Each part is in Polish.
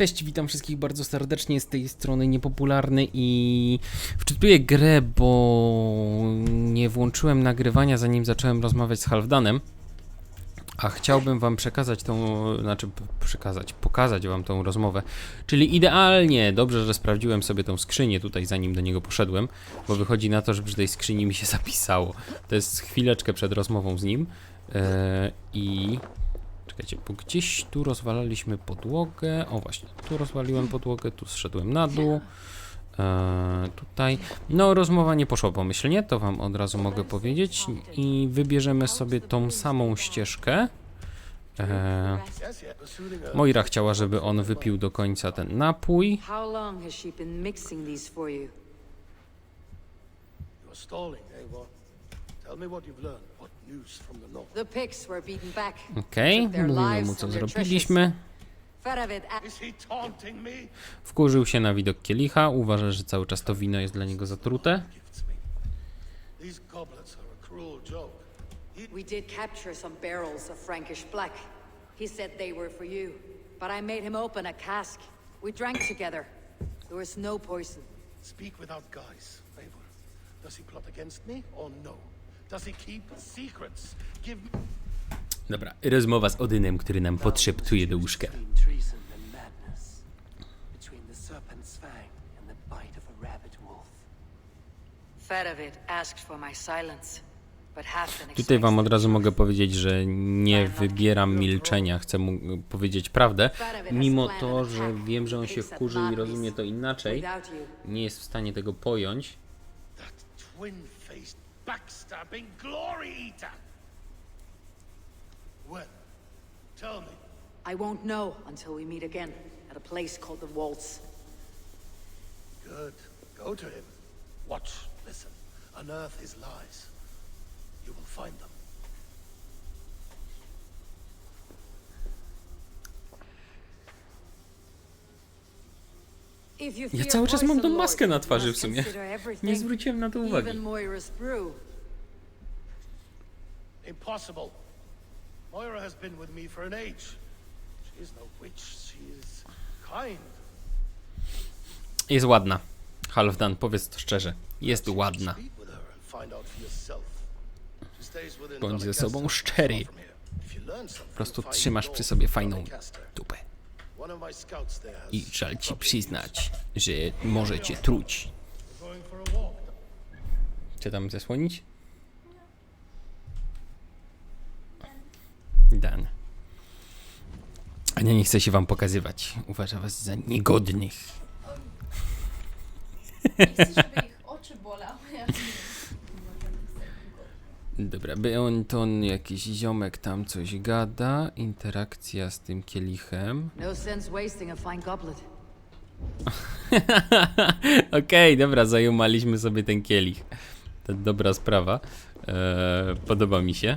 Cześć, witam wszystkich bardzo serdecznie z tej strony niepopularny i wczytuję grę, bo nie włączyłem nagrywania zanim zacząłem rozmawiać z Halfdanem. A chciałbym wam przekazać tą, znaczy przekazać, pokazać wam tą rozmowę. Czyli idealnie, dobrze, że sprawdziłem sobie tą skrzynię tutaj zanim do niego poszedłem, bo wychodzi na to, że przy tej skrzyni mi się zapisało. To jest chwileczkę przed rozmową z nim. Eee, I Czekajcie, bo gdzieś tu rozwalaliśmy podłogę. O właśnie, tu rozwaliłem podłogę, tu zszedłem na dół. Eee, tutaj. No, rozmowa nie poszła pomyślnie, to wam od razu mogę powiedzieć. I wybierzemy sobie tą samą ścieżkę. Eee, Moira chciała, żeby on wypił do końca ten napój. How long has she been mixing these for you? You're stalling, eh? What? Tell me what you've learned. Okej, their mówimy mu co zrobiliśmy. Wkurzył się na widok kielicha, uważa, że cały czas to wino jest dla niego zatrute. We did capture some barrels of Frankish black. He said they were for you, but I made him open a cask. We drank together. There was no poison. speak without guise, Eivor. Does he plot against me or no? Dobra, rozmowa z Odynem, który nam podszeptuje do łóżka. Tutaj wam od razu mogę powiedzieć, że nie wybieram milczenia, chcę mu powiedzieć prawdę, mimo to, że wiem, że on się wkurzył i rozumie to inaczej, nie jest w stanie tego pojąć. that twin-faced, backstabbing glory eater. When? Tell me. I won't know until we meet again at a place called the Waltz. Good. Go to him. Watch, listen. Unearth his lies. You will find them. If you Ja fear cały czas mam tą maskę na twarzy you w sumie. consider everything, Nie zwróciłem na to uwagi. Impossible. Moira has been with me for an age. She is no witch. She is kind. Jest ładna. Halfdan, powiedz to szczerze. Jest ładna. Bądź ze sobą szczery. Po prostu trzymasz przy sobie fajną dupę. I żal ci przyznać, że może cię truć. Czy tam zasłonić? Dan. A nie, nie chcę się wam pokazywać. Uważa was za niegodnych. Nie chcę, żeby ich oczy bolały. jak nie. Dobra, Beonton, jakiś ziomek tam coś gada. Interakcja z tym kielichem. No sense wasting a fine goblet. Okej, dobra, zajumaliśmy sobie ten kielich. To dobra sprawa. Eee, podoba mi się.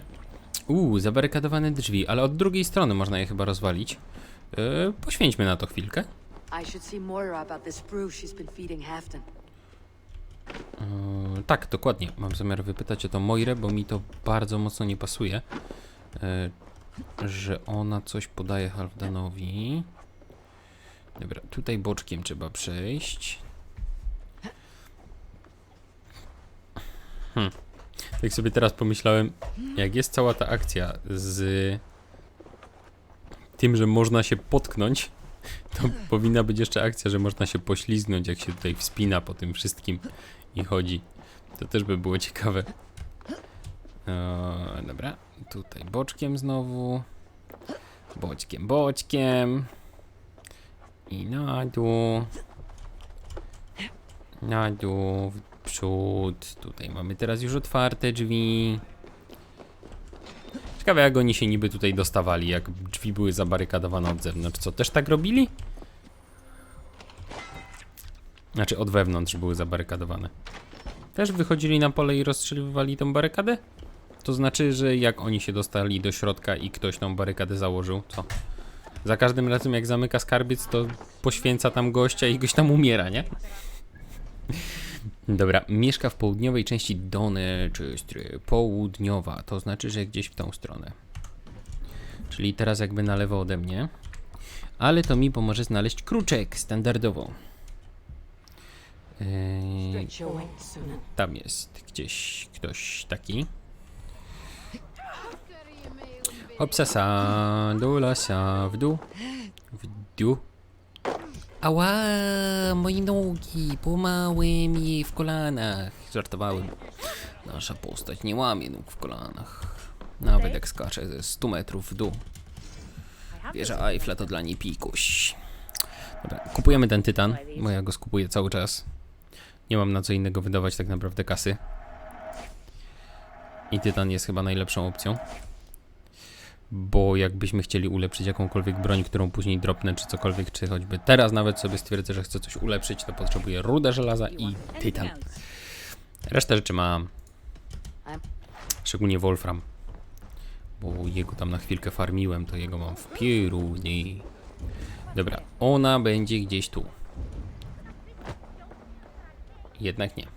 Uuu, zabarykadowane drzwi, ale od drugiej strony można je chyba rozwalić. Eee, poświęćmy na to chwilkę. Eee, tak, dokładnie. Mam zamiar wypytać o to Moirę, bo mi to bardzo mocno nie pasuje. Eee, że ona coś podaje Halfdanowi. Dobra, tutaj boczkiem trzeba przejść. Hmm. Tak sobie teraz pomyślałem, jak jest cała ta akcja z tym, że można się potknąć, to powinna być jeszcze akcja, że można się poślizgnąć, jak się tutaj wspina po tym wszystkim i chodzi. To też by było ciekawe. Eee, dobra, tutaj boczkiem znowu. Boczkiem, boczkiem. I na dół. Na dół, w przód. Tutaj mamy teraz już otwarte drzwi. Ciekawe jak oni się niby tutaj dostawali, jak drzwi były zabarykadowane od zewnątrz. Co, też tak robili? Znaczy od wewnątrz były zabarykadowane. Też wychodzili na pole i rozstrzeliwali tą barykadę? To znaczy, że jak oni się dostali do środka i ktoś tą barykadę założył, co? Za każdym razem jak zamyka skarbiec, to poświęca tam gościa i gość tam umiera, nie? Dobra, mieszka w południowej części Doneczystry. Południowa, to znaczy, że gdzieś w tą stronę. Czyli teraz jakby na lewo ode mnie. Ale to mi pomoże znaleźć kruczek standardowo. Eee, tam jest gdzieś ktoś taki. Hopsasa, do lasa, w dół, w dół. Ała, moje nogi, pomałem jej w kolanach. Żartowałem. Nasza postać nie łamie nóg w kolanach. Nawet jak skacze ze 100 metrów w dół. Wieża Eiffla to dla niej pikuś. Dobra, kupujemy ten tytan, bo ja go skupuję cały czas. Nie mam na co innego wydawać tak naprawdę kasy. I tytan jest chyba najlepszą opcją. Bo jakbyśmy chcieli ulepszyć jakąkolwiek broń, którą później dropnę, czy cokolwiek, czy choćby teraz nawet sobie stwierdzę, że chcę coś ulepszyć, to potrzebuję rudę żelaza i tytan. Resztę rzeczy mam. Szczególnie Wolfram. Bo jego tam na chwilkę farmiłem, to jego mam w pieruni. Dobra, ona będzie gdzieś tu. Jednak nie.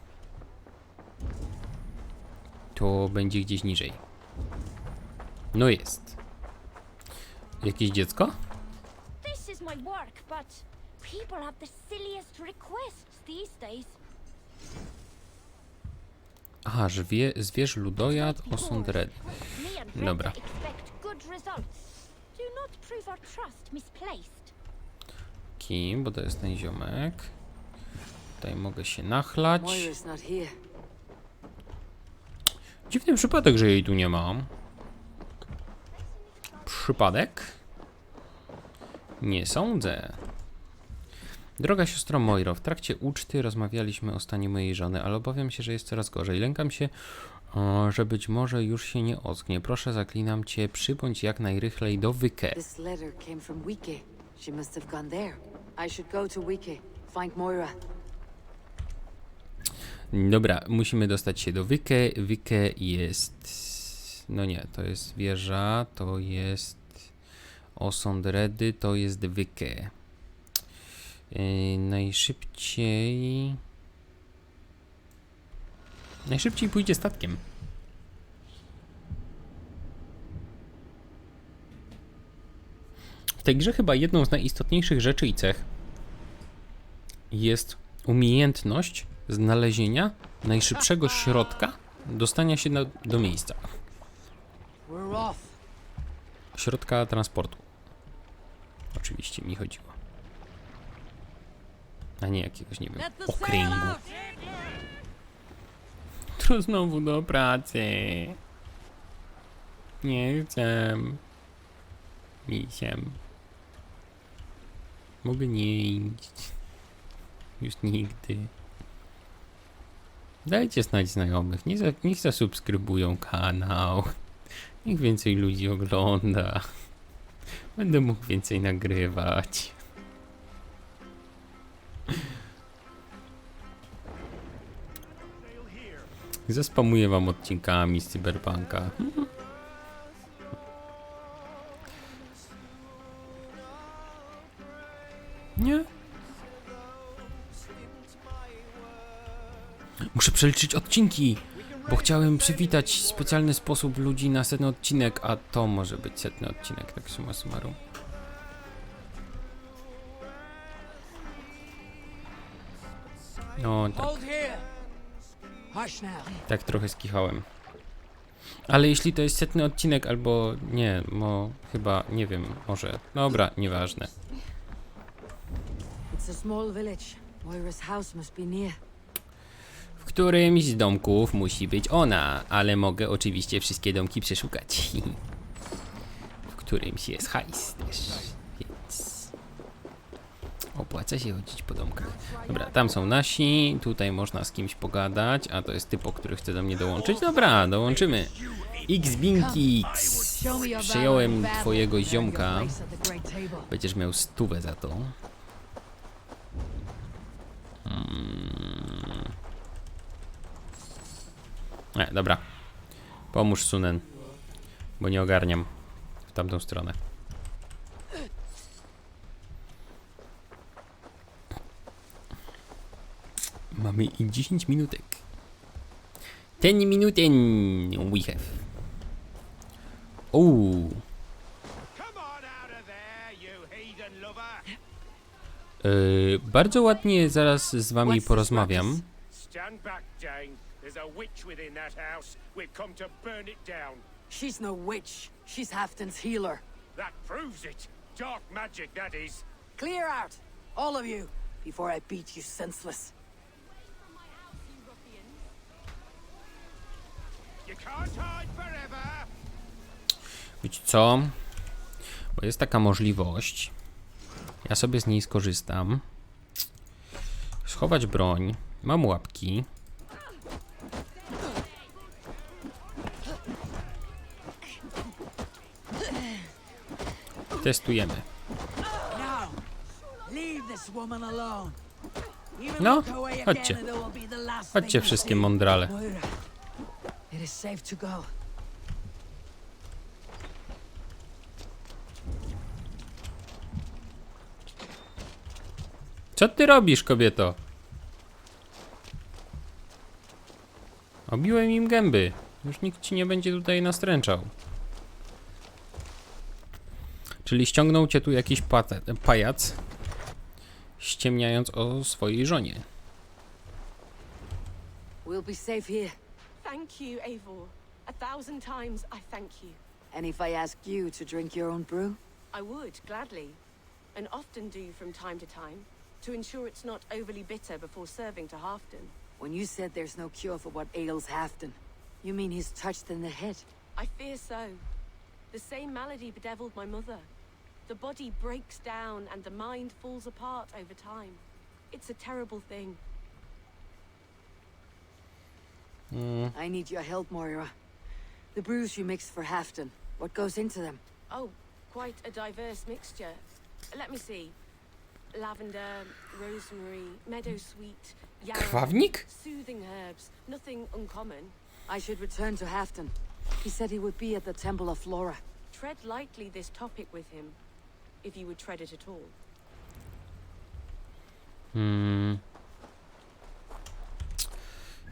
To będzie gdzieś niżej. No jest. Jakieś dziecko? This is my work, but people have the silliest requests these days. Aha, żwie, zwierz ludojad, osąd red. Dobra. Kim, bo to jest ten ziomek. Tutaj mogę się nachlać. Dziwny przypadek, że jej tu nie mam. Przypadek? Nie sądzę. Droga siostro Moiro, w trakcie uczty rozmawialiśmy o stanie mojej żony, ale obawiam się, że jest coraz gorzej. Lękam się, że być może już się nie ocknie. Proszę, zaklinam cię, przybądź jak najrychlej do Wyke. This letter came from Wike. She must have gone there. I should go to Wike, find Moira. Dobra, musimy dostać się do Wyke. Wyke jest... No nie, to jest wieża, to jest... Osąd Redy, to jest Wyke. Yy, najszybciej... Najszybciej pójdzie statkiem. W tej grze chyba jedną z najistotniejszych rzeczy i cech jest umiejętność znalezienia najszybszego środka dostania się na, do miejsca. Środka transportu. Oczywiście mi chodziło. A nie jakiegoś, nie wiem, okręgu. Tu znowu do pracy. Nie chcę. Misiem. Mogę nie iść. Już nigdy. Dajcie znać znajomych. Nie za, niech zasubskrybują kanał. Niech więcej ludzi ogląda. Będę mógł więcej nagrywać. Zaspamuję wam odcinkami z Cyberpunka. Nie? Muszę przeliczyć odcinki, bo chciałem przywitać w specjalny sposób ludzi na setny odcinek, a to może być setny odcinek, tak summa summarum. No, tak. Tak trochę skichałem. Ale jeśli to jest setny odcinek, albo nie, mo chyba, nie wiem, może. Dobra, nieważne. It's a small village. Moira's house must be near. Którymś z domków musi być ona, ale mogę oczywiście wszystkie domki przeszukać. w którymś jest hajs też, więc opłaca się chodzić po domkach. Dobra, tam są nasi, tutaj można z kimś pogadać, a to jest typo, który chce do mnie dołączyć. Dobra, dołączymy. X Binkix. Show me your valor Przyjąłem twojego ziomka. Będziesz miał stówę za to. Hmm. E, dobra. Pomóż Sunen. Bo nie ogarniam w tamtą stronę. Mamy i 10 minutek. 10 minuten we have. Lover! Yy, bardzo ładnie zaraz z wami What's this porozmawiam. There's a witch within that house. We've come to burn it down. She's no witch. She's Halfton's healer. That proves it. Dark magic, that is. Clear out, all of you, before I beat you senseless. You can't hide forever. Wiecie co? Bo jest taka możliwość. Ja sobie z niej skorzystam. Schować broń. Mam łapki. Testujemy. No, chodźcie. Chodźcie wszystkie mądrale. Co ty robisz, kobieto? Obiłem im gęby. Już nikt ci nie będzie tutaj nastręczał. Czyli ściągnął cię tu jakiś pajac, ściemniając o swojej żonie. We'll be safe here. Thank you, Eivor. A thousand times I thank you. And if I ask you to drink your own brew? I would, gladly. And often do from time to time, to ensure it's not overly bitter before serving to Halfton. When you said there's no cure for what ails Halfton, you mean he's touched in the head? I fear so. The same malady bedeviled my mother. The body breaks down and the mind falls apart over time. It's a terrible thing. Hmm. I need your help, Moira. The brews you mixed for Hafton, what goes into them? Oh, quite a diverse mixture. Let me see. Lavender, rosemary, meadowsweet, yarrow. Krwawnik? Soothing herbs, nothing uncommon. I should return to Hafton. He said he would be at the Temple of Flora. Tread lightly this topic with him, if you would tread it at all. Hmm.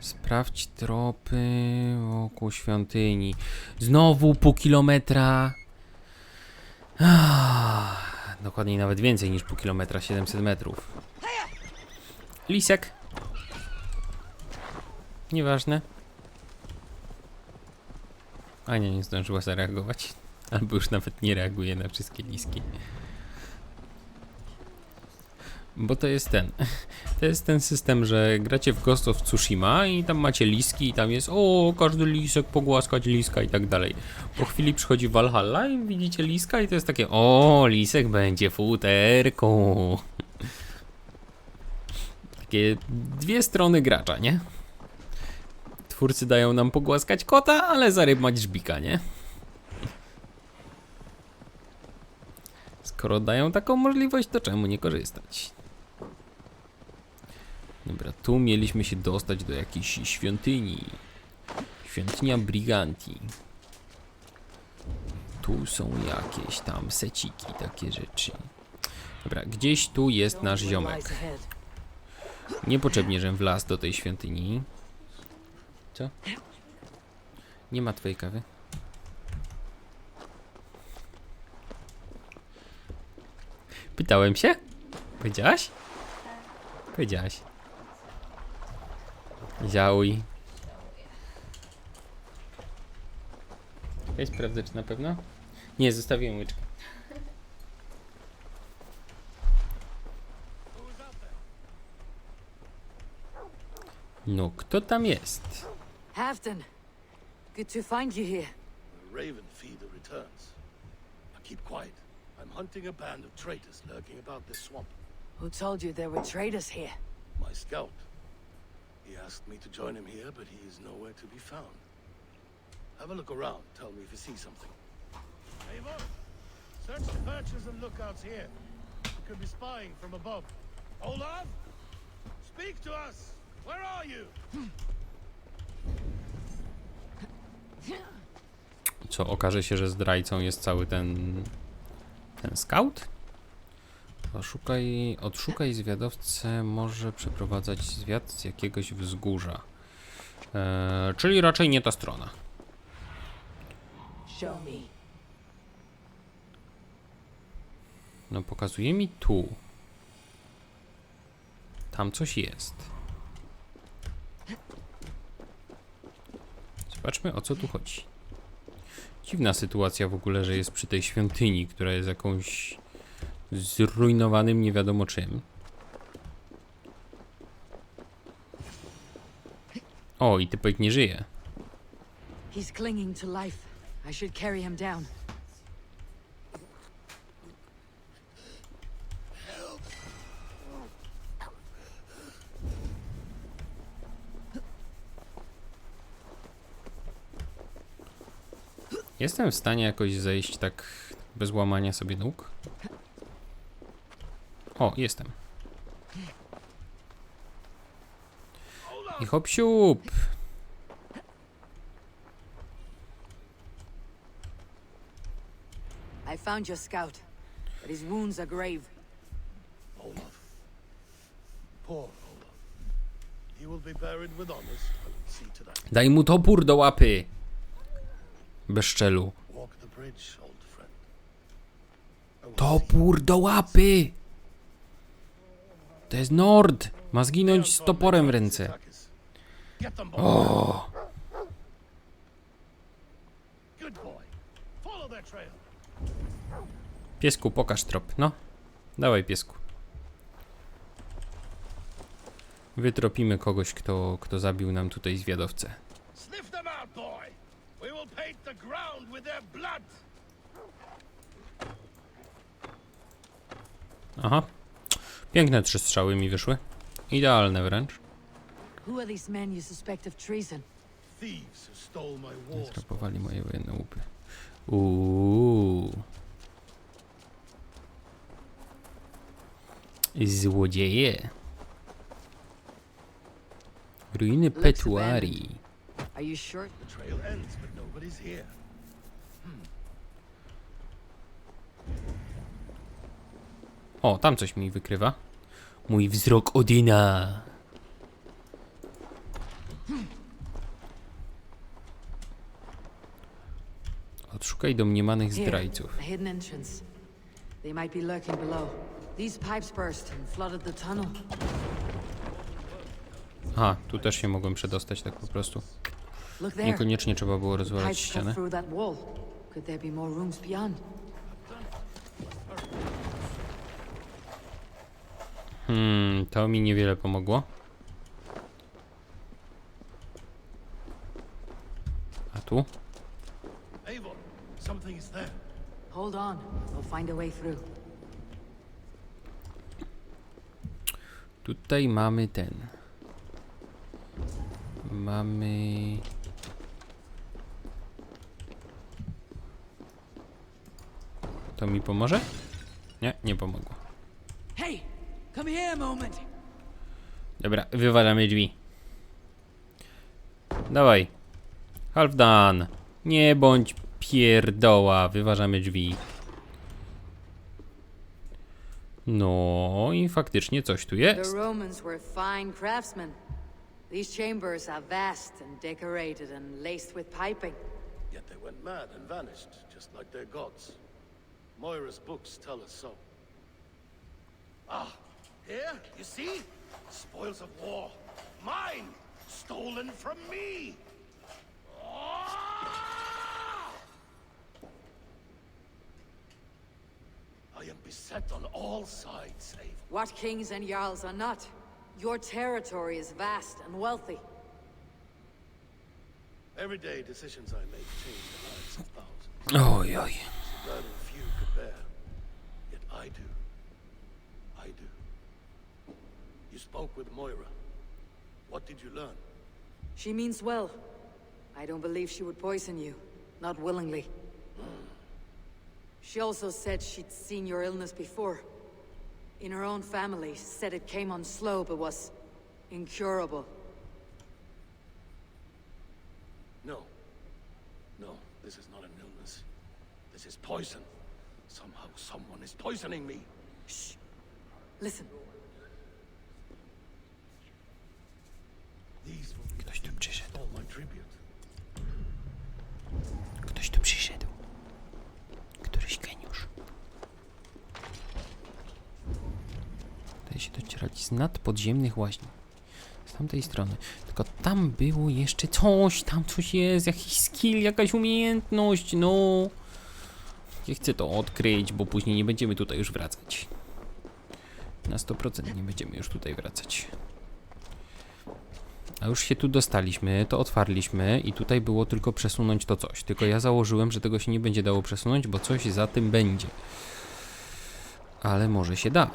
Sprawdź tropy wokół świątyni. Znowu pół kilometra. Ah, dokładniej nawet więcej niż pół kilometra, 700 metrów. Lisek. Nieważne. Ania nie zdążyła zareagować. Albo już nawet nie reaguje na wszystkie liski. Bo to jest ten. To jest ten system, że gracie w Ghost of Tsushima i tam macie liski i tam jest o, każdy lisek pogłaskać liska i tak dalej. Po chwili przychodzi Valhalla i widzicie liska i to jest takie o, lisek będzie futerką. Takie dwie strony gracza, nie? Twórcy dają nam pogłaskać kota, ale zarybać żbika, nie? Skoro dają taką możliwość, to czemu nie korzystać? Dobra, tu mieliśmy się dostać do jakiejś świątyni. Świątynia Briganti. Tu są jakieś tam seciki, takie rzeczy. Dobra, gdzieś tu jest nasz ziomek. Niepotrzebnie, żem wlazł do tej świątyni. Co? Nie ma twojej kawy. Pytałem się? Powiedziałaś? Powiedziałaś. Ziałuj. Ja sprawdzę, czy na pewno? Nie, zostawiłem łyczkę. No, kto tam jest? Halfton, good to find you here. The Raven feeder returns. Now keep quiet. I'm hunting a band of traitors lurking about this swamp. Who told you there were traitors here? My scout. He asked me to join him here, but he is nowhere to be found. Have a look around. Tell me if you see something. Eivor, search the perches and lookouts here. We could be spying from above. Olaf? Speak to us! Where are you? Co, okaże się, że zdrajcą jest cały ten... ten scout? Oszukaj, odszukaj zwiadowcę, może przeprowadzać zwiad z jakiegoś wzgórza. Eee, czyli raczej nie ta strona. No pokazuje mi tu. Tam coś jest. Zobaczmy o co tu chodzi. Dziwna sytuacja w ogóle, że jest przy tej świątyni, która jest jakąś zrujnowanym nie wiadomo czym. O, i typek nie żyje. He's clinging to life. I should carry him down. Jestem w stanie jakoś zejść tak bez łamania sobie nóg? O, jestem. I hop siup! I found your scout, but his wounds are grave. Olaf. Poor Olaf. He will be buried with honors. I will see to that. Daj mu topór do łapy! Bezczelu. Topór do łapy! To jest Nord! Ma zginąć z toporem w ręce. O! Piesku, pokaż trop. No. Dawaj, piesku. Wytropimy kogoś, kto, kto zabił nam tutaj zwiadowcę. Will paint the ground with their blood. Aha. Piękne trzy strzały mi wyszły. Idealne wręcz. Who are these men you suspect of treason? Thieves who stole my war Zrapowali moje wojenne łupy. Uuu. Złodzieje. Ruiny Petuarii. Are you sure? The trail ends, but nobody's here. O, tam coś mi wykrywa. Mój wzrok Odina. Odszukaj domniemanych zdrajców. hidden entrance. They might be lurking below. These pipes burst and flooded the tunnel. Aha, tu też się mogłem przedostać tak po prostu. Niekoniecznie trzeba było rozwalać ścianę. Hmm, to mi niewiele pomogło. A tu? Hold on. We'll find a way through. Tutaj mamy ten. Mamy. To mi pomoże? Nie, nie pomogło. Hey, come here moment. Dobra, wywalamy drzwi. Dawaj. Halfdan. Nie bądź pierdoła. Wyważamy drzwi. No i faktycznie coś tu The jest. Romans were fine craftsmen. These chambers are vast and decorated and laced with piping. Yet they went mad and vanished, just like their gods. Moira's books tell us so. Ah, here, you see? Spoils of war. Mine! Stolen from me! Ah! I am beset on all sides, Eivor. What kings and jarls are not? Your territory is vast and wealthy. Everyday decisions I make change the lives of thousands. Oj, oj. I do. I do. You spoke with Moira. What did you learn? She means well. I don't believe she would poison you. Not willingly. She also said she'd seen your illness before. In her own family, said it came on slow but was incurable. No. No, this is not an illness. This is poison. Somehow someone is poisoning me. Shh. Listen. These will Ktoś tu przyszedł. stole my tribute. Ktoś tu przyszedł. Któryś geniusz. Daje się docierać z nadpodziemnych łaźni. Z tamtej strony. Tylko tam było jeszcze coś, tam coś jest, jakiś skill, jakaś umiejętność, no. Ja chcę to odkryć, bo później nie będziemy tutaj już wracać. Na 100% nie będziemy już tutaj wracać. A już się tu dostaliśmy, to otwarliśmy i tutaj było tylko przesunąć to coś. Tylko ja założyłem, że tego się nie będzie dało przesunąć, bo coś za tym będzie. Ale może się da.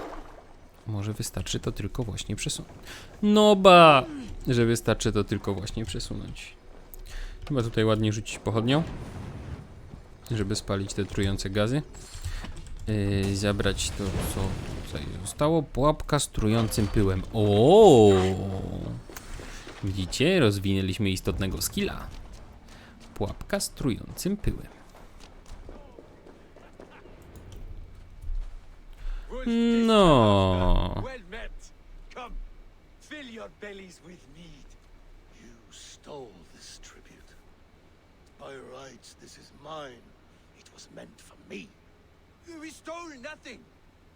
Może wystarczy to tylko właśnie przesunąć. No ba! Że wystarczy to tylko właśnie przesunąć. Chyba tutaj ładnie rzucić pochodnią. Żeby spalić te trujące gazy. Yy, zabrać to, co tutaj zostało. Pułapka z trującym pyłem. O! Widzicie? Rozwinęliśmy istotnego skilla. Pułapka z trującym pyłem. No. Fill your bellies with mead. You stole this tribute. By rights, this is mine. Was meant for me. We stole nothing.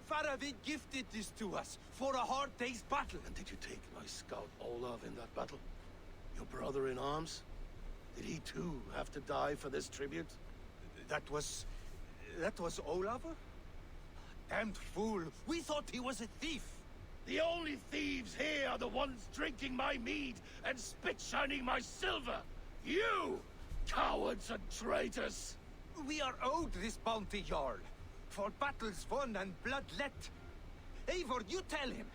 Faravid gifted this to us for a hard day's battle. And did you take my scout Olaf in that battle? Your brother in arms? Did he too have to die for this tribute? That was... that was Olafur? Damned fool. We thought he was a thief. The only thieves here are the ones drinking my mead and spit shining my silver. You, cowards and traitors. We are owed this bounty, Jarl. For battles won and blood let. Eivor, you tell him.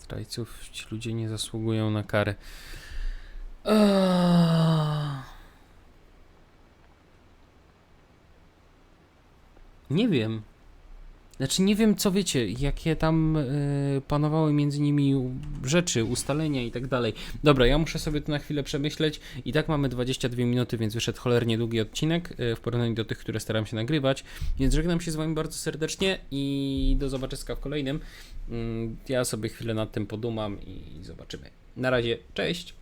Zdrajców ci ludzie nie zasługują na karę. Nie wiem. Znaczy nie wiem co wiecie, jakie tam e, panowały między nimi rzeczy, ustalenia i tak dalej. Dobra, ja muszę sobie to na chwilę przemyśleć. I tak mamy 22 minuty, więc wyszedł cholernie długi odcinek e, w porównaniu do tych, które staram się nagrywać. Więc żegnam się z wami bardzo serdecznie i do zobaczenia w kolejnym. Mm, Ja sobie chwilę nad tym podumam i zobaczymy. Na razie, cześć!